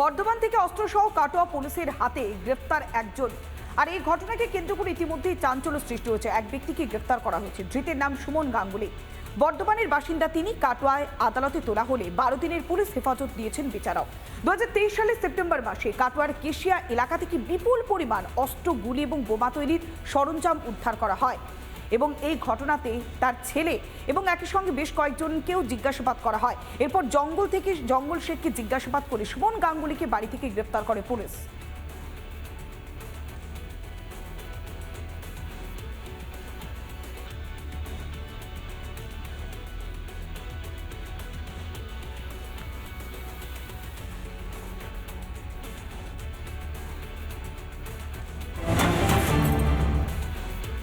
বর্ধমান থেকে অস্ত্রসহ কাটোয়া পুলিশের হাতে গ্রেপ্তার একজন। আর এই ঘটনাকে কেন্দ্র করে ইতিমধ্যেই চাঞ্চল্য সৃষ্টি হয়েছে। এক ব্যক্তিকে গ্রেপ্তার করা হয়েছে। ধৃতের নাম সুমন গাঙ্গুলি। বর্ধমানের বাসিন্দা তিনি কাটোয়ায় আদালতে তোলা হলে বারো দিনের পুলিশ হেফাজত দিয়েছেন বিচারক। দু হাজার তেইশ সালের সেপ্টেম্বর মাসে কাটোয়ার কেশিয়া এলাকা থেকে বিপুল পরিমাণ অস্ত্র, গুলি এবং বোমা তৈরির সরঞ্জাম উদ্ধার করা হয়। এবং এই ঘটনাতে তার ছেলে এবং একই সঙ্গে বেশ কয়েকজনকেও জিজ্ঞাসাবাদ করা হয়। এরপর জঙ্গল থেকে, জঙ্গল শেখকে জিজ্ঞাসাবাদ করে সুমন গাঙ্গুলিকে বাড়ি থেকে গ্রেপ্তার করে পুলিশ।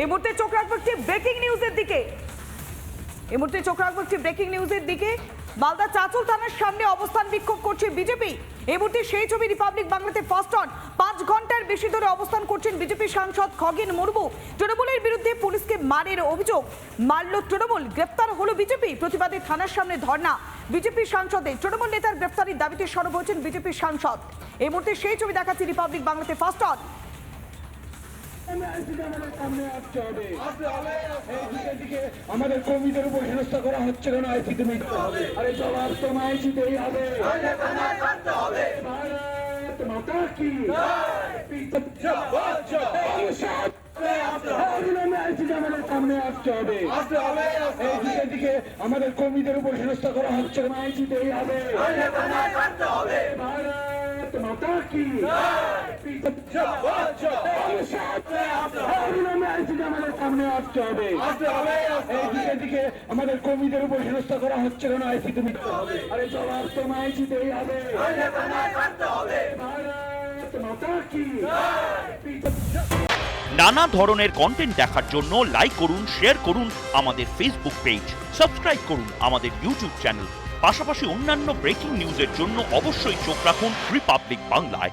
এই মুহূর্তে চোখ রাখব একটি ব্রেকিং নিউজের দিকে। এই মুহূর্তে চোখ রাখব একটি ব্রেকিং নিউজের দিকে। মালদা চাচল থানার সামনে অবস্থান বিক্ষোভ করছে বিজেপি। এই মুহূর্তে সেই ছবি রিপাবলিক বাংলাতে ফার্স্ট অন পাঁচ ঘণ্টার বেশি ধরে অবস্থান করছেন বিজেপি সাংসদ খগেন মুর্মু। তৃণমূলের বিরুদ্ধে পুলিশকে মারের অভিযোগ। মারল তৃণমূল, গ্রেপ্তার হলো বিজেপি। প্রতিবাদে থানার সামনে ধর্ণা। বিজেপি সাংসদের তৃণমূল নেতার গ্রেপ্তারির দাবিতে সরব হয়েছেন বিজেপির সাংসদ। এই মুহূর্তে সেই ছবি দেখাচ্ছে রিপাবলিক বাংলাতে ফার্স্ট অন আমাদের কর্মীদের উপর হেনস্থা করা হচ্ছে কেন? আইসিতে মিটতে হবে। আরে জবাব তোমায় দিতেই হবে। ভারত মাতা কি? অবিলম্বে আইসিতে আমাদের কর্মীদের উপর হেনস্থা করা হচ্ছে কেন? আইসিতেই হবে। ভারত মাতা কি? আমাদের কর্মীদের উপর হেনস্থা করা হচ্ছে কেন আইসিতে মিটতে হবে আরে জবাব দিতেই হবে নানা ধরনের কন্টেন্ট দেখার জন্য লাইক করুন শেয়ার করুন আমাদের ফেসবুক পেজ সাবস্ক্রাইব করুন আমাদের ইউটিউব চ্যানেল পাশাপাশি অন্যান্য ব্রেকিং নিউজের জন্য অবশ্যই চোখ রাখুন রিপাবলিক বাংলায়